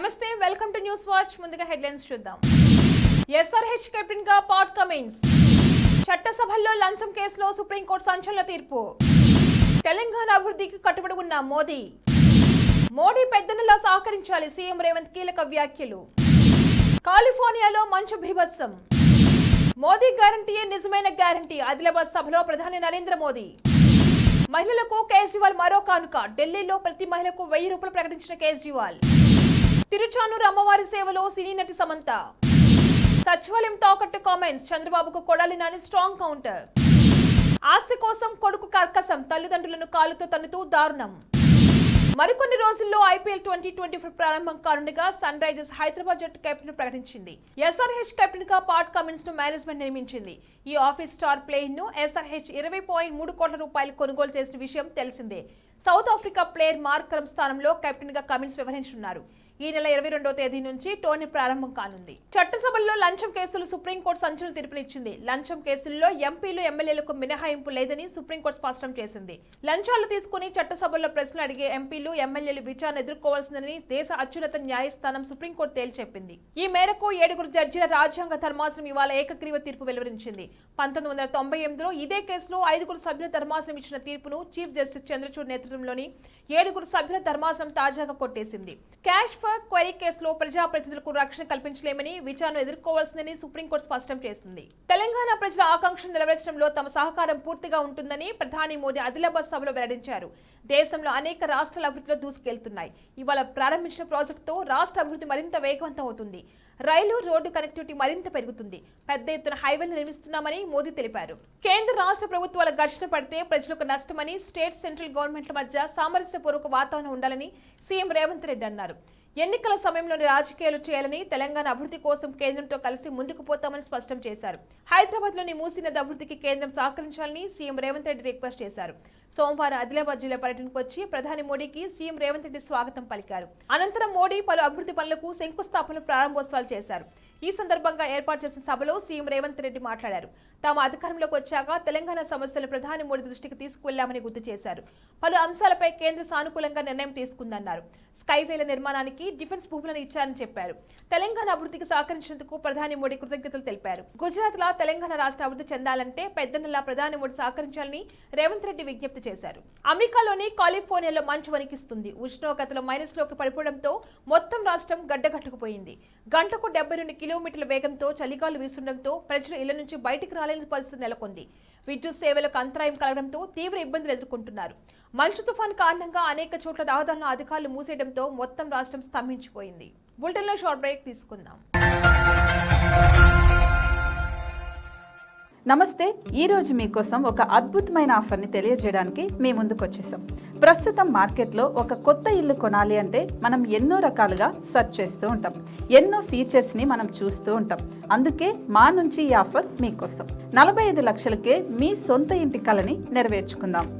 నమస్తే welcome to news watch ముందుగా headlines చూద్దాం. ఎస్ఆర్హెచ్ కెప్టెన్గా పాట్ కమిన్స్. చట్టసభల్లో లంచం కేసులో సుప్రీంకోర్టు సంచలన తీర్పు. తెలంగాణ అభివృద్ధికి కట్టుబడి ఉన్న మోదీ. మోడీ పెద్దనలా సహకరించాలి సీఎం రేవంత్ కీలక వ్యాఖ్యలు. కాలిఫోర్నియాలో మంచు భీభత్సం. మోదీ గ్యారంటీయే నిజమైన గ్యారంటీ ఆదిలాబాద్ సభలో ప్రధాని నరేంద్ర మోదీ. మహిళలకు కేజ్రీవాల్ మరో కానుక ఢిల్లీలో ప్రతి మహిళకు వెయ్యి రూపాయలు ప్రకటించిన కేజ్రీవాల్. తిరుచానూరు అమ్మవారి సేవలో సినీ నటి సమంత. సచివాలయం తాకట్టు కామెంట్స్ చంద్రబాబుకు కొడాలి నాని స్ట్రాంగ్ కౌంటర్ ఆస్తి కోసం కొడుకు కర్కసం తల్లిదండ్రులను కాలుతో తన్నుతూ దారుణం. మరికొన్ని రోజుల్లో ఐపీఎల్ ట్వంటీ ట్వంటీ ఫోర్ ప్రారంభం కానుండగా సన్ రైజర్స్ హైదరాబాద్ జట్టు కెప్టెన్ ప్రకటించింది. ఎస్ఆర్హెచ్ కెప్టెన్గా పాట్ కమిన్స్ను మేనేజ్మెంట్ నియమించింది. ఈ ఆఫీస్ స్టార్ ప్లేయర్ను ఎస్ఆర్హెచ్ ఇరవై పాయింట్ మూడు కోట్ల రూపాయలు కొనుగోలు చేసిన విషయం తెలిసిందే. సౌత్ ఆఫ్రికా ప్లేయర్ మార్కరం స్థానంలో కెప్టెన్గా కమిన్స్ వ్యవహరించనున్నారు. ఈ నెల ఇరవై రెండో తేదీ నుంచి టోర్నీ ప్రారంభం కానుంది. చట్టసభల్లో లంచం కేసులు సుప్రీంకోర్టు సంచలన తీర్పునిచ్చింది. లంచం కేసుల్లో ఎంపీలు ఎమ్మెల్యేలకు మినహాయింపు లేదని సుప్రీంకోర్టు స్పష్టం చేసింది. లంచాలు తీసుకుని చట్టసభల్లో ప్రశ్నలు అడిగే ఎంపీలు ఎమ్మెల్యేలు విచారణ ఎదుర్కోవాల్సిందని దేశ అత్యున్నత న్యాయస్థానం సుప్రీంకోర్టు తేల్చెప్పింది ఈ మేరకు ఏడుగురు జడ్జిల రాజ్యాంగ ధర్మాసనం ఇవాళ ఏకగ్రీవ తీర్పు వెలువరించింది. పంతొమ్మిది వందల తొంభై ఎనిమిదిలో ఇదే కేసులో ఐదుగురు సభ్యుల ధర్మాసనం ఇచ్చిన తీర్పును చీఫ్ జస్టిస్ చంద్రచూడ్ నేతృత్వంలోని ఏడుగురు సభ్యుల ధర్మాసనం తాజాగా కొట్టేసింది. క్యాష్ ఫర్ క్వైరీ కేసులో ప్రజాప్రతినిధులకు రక్షణ కల్పించలేమని విచారణ ఎదుర్కోవాల్సిందని సుప్రీంకోర్టు స్పష్టం చేసింది. తెలంగాణ ప్రజల ఆకాంక్షలు నెరవేర్చడంలో తమ సహకారం పూర్తిగా ఉంటుందని ప్రధాని మోదీ ఆదిలాబాద్ సభలో వెల్లడించారు. దేశంలో అనేక రాష్ట్రాల అభివృద్ధిలో దూసుకెళ్తున్నాయి. ఇవాళ ప్రారంభించిన ప్రాజెక్టుతో రాష్ట్ర అభివృద్ధి మరింత వేగవంతం అవుతుంది. రైలు రోడ్డు కనెక్టివిటీ మరింత పెరుగుతుంది. పెద్ద ఎత్తున హైవేలు నిర్మిస్తున్నామని మోదీ తెలిపారు. కేంద్ర రాష్ట్ర ప్రభుత్వాల ఘర్షణ పడితే ప్రజలకు నష్టమని స్టేట్ సెంట్రల్ గవర్నమెంట్ల మధ్య సామరస్యపూర్వక వాతావరణం ఉండాలని సీఎం రేవంత్ రెడ్డి అన్నారు. ఎన్నికల సమయంలోని రాజకీయాలు చేయాలని తెలంగాణ అభివృద్ధి కోసం కేంద్రంతో కలిసి ముందుకు పోతామని స్పష్టం చేశారు. హైదరాబాద్లోని అభివృద్ధికి కేంద్రం సహకరించాలని సీఎం రేవంత్ రెడ్డి రిక్వెస్ట్ చేశారు. సోమవారం ఆదిలాబాద్ జిల్లా పర్యటనకు వచ్చి ప్రధాని మోడీకి సీఎం రేవంత్ రెడ్డి స్వాగతం పలికారు. అనంతరం మోడీ పలు అభివృద్ధి పనులకు శంకుస్థాపనలు ప్రారంభోత్సవాలు చేశారు. ఈ సందర్భంగా ఏర్పాటు చేసిన సభలో సీఎం రేవంత్ రెడ్డి మాట్లాడారు. తాము అధికారంలోకి వచ్చాక తెలంగాణ సమస్యలు ప్రధాని మోడీ దృష్టికి తీసుకువెళ్ళామని గుర్తు చేశారు. పలు అంశాలపై కేంద్ర సానుకూలంగా నిర్ణయం తీసుకుందన్నారు. స్కైవేల నిర్మాణానికి డిఫెన్స్ భూములను ఇచ్చారని చెప్పారు. తెలంగాణ అభివృద్ధికి సహకరించినందుకు ప్రధాని మోడీ కృతజ్ఞతలు తెలిపారు. గుజరాత్ లా తెలంగాణ రాష్ట్ర అభివృద్ధి చెందాలంటే పెద్దనల్లా ప్రధాని మోడీ సహకరించాలని రేవంత్ రెడ్డి విజ్ఞప్తి చేశారు. అమెరికాలోని కాలిఫోర్నియాలో మంచు వణికిస్తుంది. ఉష్ణోగ్రతలు మైనస్లోకి పడిపోవడంతో మొత్తం రాష్ట్రం గడ్డగట్టుకుపోయింది గంటకు డెబ్బై రెండు కిలోమీటర్ల వేగంతో చలిగాలు వీస్తుండటంతో ప్రజలు ఇళ్ళ నుంచి బయటికి రాలేని పరిస్థితి నెలకొంది. విద్యుత్ సేవలకు అంతరాయం కలగడంతో తీవ్ర ఇబ్బందులు ఎదుర్కొంటున్నారు. మంచు తుఫాన్ కారణంగా అనేక చోట్ల రహదారులను అధికారులు మూసేయడంతో మొత్తం రాష్ట్రం స్తంభించిపోయింది. బులెటిన్లో షార్ట్ బ్రేక్ తీసుకుందాం. నమస్తే ఈ రోజు మీకోసం ఒక అద్భుతమైన ఆఫర్ని తెలియజేయడానికి మీ ముందుకు వచ్చేసాం. ప్రస్తుతం మార్కెట్లో ఒక కొత్త ఇల్లు కొనాలి అంటే మనం ఎన్నో రకాలుగా సెర్చ్ చేస్తూ ఉంటాం. ఎన్నో ఫీచర్స్ని మనం చూస్తూ ఉంటాం. అందుకే మా నుంచి ఈ ఆఫర్ మీకోసం. నలభై ఐదు లక్షలకే మీ సొంత ఇంటి కలని నెరవేర్చుకుందాం.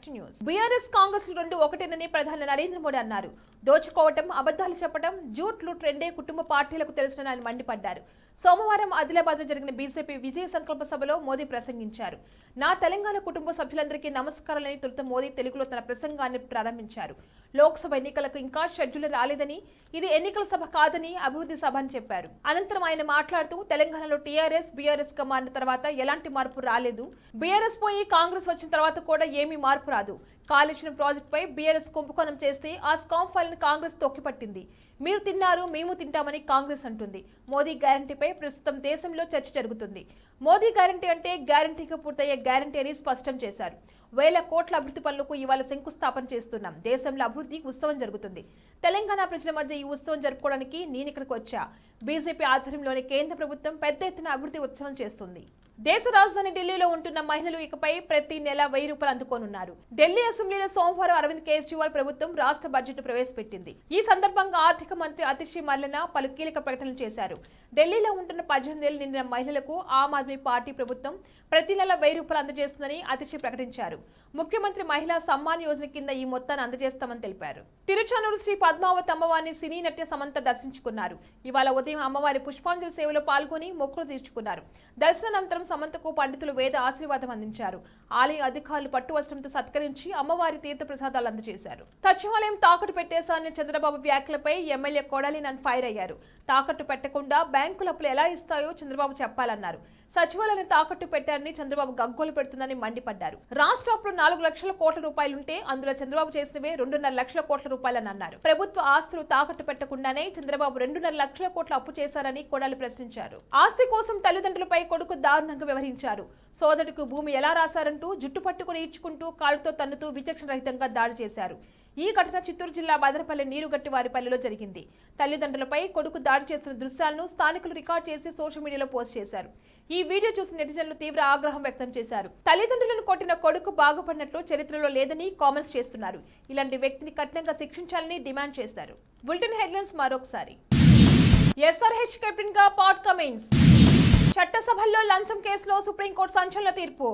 Back to news. BRS Congress రెండు ఒకటేనని ప్రధాని నరేంద్ర మోడీ అన్నారు. దోచుకోవటం అబద్ధాలు చెప్పడం జూట్లు ట్రెండే కుటుంబ పార్టీలకు తెలుసునని ఆయన మండిపడ్డారు. సోమవారం ఆదిలాబాద్ జరిగిన బీజేపీ విజయ సంకల్ప సభలో మోదీ ప్రసంగించారు. నా తెలంగాణ కుటుంబ సభ్యులందరికీ నమస్కారాలని తొలుత మోదీ తెలుగులో తన ప్రసంగాన్ని ప్రారంభించారు. లోక్సభ ఎన్నికలకు ఇంకా షెడ్యూల్ రాలేదని ఇది ఎన్నికల సభ కాదని అభివృద్ధి సభ అని చెప్పారు. అనంతరం ఆయన మాట్లాడుతూ తెలంగాణలో టీఆర్ఎస్ బీఆర్ఎస్గా మారిన తర్వాత ఎలాంటి మార్పు రాలేదు. బీఆర్ఎస్ పోయి కాంగ్రెస్ వచ్చిన తర్వాత కూడా ఏమీ మార్పు రాదు. కాళేశ్వరం ప్రాజెక్టుపై బీఆర్ఎస్ కుంభకోణం చేస్తే ఆ స్కామ్ ఫైల్ని కాంగ్రెస్ తొక్కిపట్టింది. మీరు తిన్నారు మేము తింటామని కాంగ్రెస్ అంటుంది. మోదీ గ్యారంటీపై ప్రస్తుతం దేశంలో చర్చ జరుగుతుంది. మోదీ గ్యారంటీ అంటే గ్యారంటీకి పూర్తయ్యే గ్యారంటీ అని స్పష్టం చేశారు. వేల కోట్ల అభివృద్ధి పనులకు ఇవాళ శంకుస్థాపన చేస్తున్నాం. దేశంలో అభివృద్ధి ఉత్సవం జరుగుతుంది. తెలంగాణ ప్రజల మధ్య ఈ ఉత్సవం జరుపుకోవడానికి నేను ఇక్కడికి వచ్చా. బీజేపీ ఆధ్వర్యంలోని కేంద్ర ప్రభుత్వం పెద్ద ఎత్తున అభివృద్ధి ఉత్సవం చేస్తుంది. దేశ రాజధాని ఢిల్లీలో ఉంటున్న మహిళలు ఇకపై ప్రతి నెల వెయ్యి రూపాయలు అందుకోనున్నారు. ఢిల్లీ అసెంబ్లీలో సోమవారం అరవింద్ కేజ్రీవాల్ ప్రభుత్వం రాష్ట్ర బడ్జెట్ ప్రవేశపెట్టింది. ఈ సందర్భంగా ఆర్థిక మంత్రి అతిశ్రీ మల్లన పలు కీలక ప్రకటనలు చేశారు. ఢిల్లీలో ఉంటున్న పద్దెనిమిది ఏళ్ళు నిండిన మహిళలకు ఆమ్ ఆద్మీ పార్టీ ప్రభుత్వం ప్రతి నెల వెయ్యి రూపాయలు అందజేస్తుందని అతిశి ప్రకటించారు. ముఖ్యమంత్రి మహిళా సమ్మాన్ యోజన కింద ఈ మొత్తాన్ని అందజేస్తామని తెలిపారు. తిరుచానూరు శ్రీ పద్మావతి అమ్మవారిని సినీ నట్య సమంత దర్శించుకున్నారు. ఇవాళ ఉదయం అమ్మవారి పుష్పాంజలి సేవలో పాల్గొని మొక్కులు తీర్చుకున్నారు. దర్శనానంతరం సమంతకు పండితులు వేద ఆశీర్వాదం అందించారు. ఆలయ అధికారులు పట్టు వస్త్రంతో సత్కరించి అమ్మవారి తీర్థ ప్రసాదాలు అందజేశారు. సచివాలయం తాకట్టు పెట్టేశారని చంద్రబాబు వ్యాఖ్యలపై ఎమ్మెల్యే కొడాలి నన్ను ఫైర్ అయ్యారు. తాకట్టు పెట్టకుండా బ్యాంకులు అప్పులు ఎలా ఇస్తాయో చంద్రబాబు చెప్పాలన్నారు. సచివాలయాన్ని తాకట్టు పెట్టారని చంద్రబాబు గగ్గోలు పెడుతుందని మండిపడ్డారు. రాష్ట్ర అప్పులు నాలుగు లక్షల కోట్ల రూపాయలుంటే అందులో చంద్రబాబు చేసినవే రెండున్నర లక్షల కోట్ల రూపాయలని అన్నారు ప్రభుత్వ ఆస్తులు తాకట్టు పెట్టకుండానే చంద్రబాబు రెండున్నర లక్షల కోట్ల అప్పు చేశారని కొడాలి ప్రశ్నించారు. ఆస్తి కోసం తల్లిదండ్రులపై కొడుకు దారుణంగా వ్యవహరించారు. సోదరుడికి భూమి ఎలా రాశారంటూ జుట్టు పట్టుకుని ఈడ్చుకుంటూ కాలుతో తన్నుతూ విచక్షణ రహితంగా దాడి చేశారు. ఈ ఘటన చిత్తూరు జిల్లా బదరపల్లి నీరుగట్టి వారిపల్లిలో జరిగింది. తల్లిదండ్రులపై కొడుకు దాడి చేసిన దృశ్యాలను స్థానికులు రికార్డ్ చేసి సోషల్ మీడియాలో పోస్ట్ చేశారు. ఈ వీడియో చూసిన నెటిజన్లు తీవ్ర ఆగ్రహం వ్యక్తం చేశారు. తల్లిదండ్రులను కొట్టిన కొడుకు బాగుపడినట్లు చరిత్రలో లేదని కామెంట్స్ చేస్తున్నారు. ఇలాంటి వ్యక్తిని కఠినంగా శిక్షించాలని డిమాండ్ చేశారు. బులెటిన్ హెడ్లైన్స్ మరొకసారి. ఎస్ఆర్హెచ్ కెప్టెన్గా పాట్ కమిన్స్. చట్టసభల్లో లంచం కేసులో సుప్రీంకోర్టు సంచలన తీర్పు.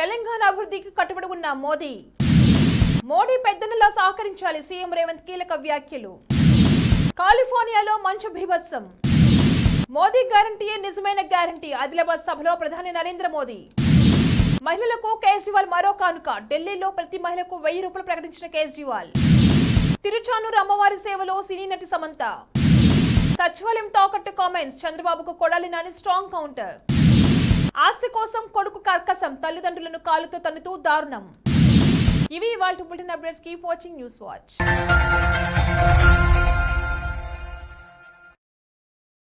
తెలంగాణ అభివృద్ధికి కట్టుబడి ఉన్న మోదీ. మోడీ పెద్దనలా సహకరించాలి సీఎం రేవంత్ కీలక వ్యాఖ్యలు. కాలిఫోర్నియాలో మంచు భీభత్సం మోదీ గ్యారంటీయే నిజమైన గ్యారంటీ ఆదిలాబాద్ సభలో ప్రధాని నరేంద్ర మోదీ. మహిళలకు కేజ్రీవాల్ మరో కానుక. ఢిల్లీలో ప్రతి మహిళకు వెయ్యి రూపాయలు ప్రకటించిన కేజ్రీవాల్. తిరుచానూరు అమ్మవారి సేవలో సినీ నటి సమంత. సచివాలయం తాకట్టు కామెంట్స్ చంద్రబాబుకు కొడాలి నాని స్ట్రాంగ్ కౌంటర్ ఆస్తి కోసం కొడుకు కర్కసం తల్లిదండ్రులను కాలుతో తన్నుతూ దారుణం. ఇవి ఇవాళ bulletin updates keep watching news watch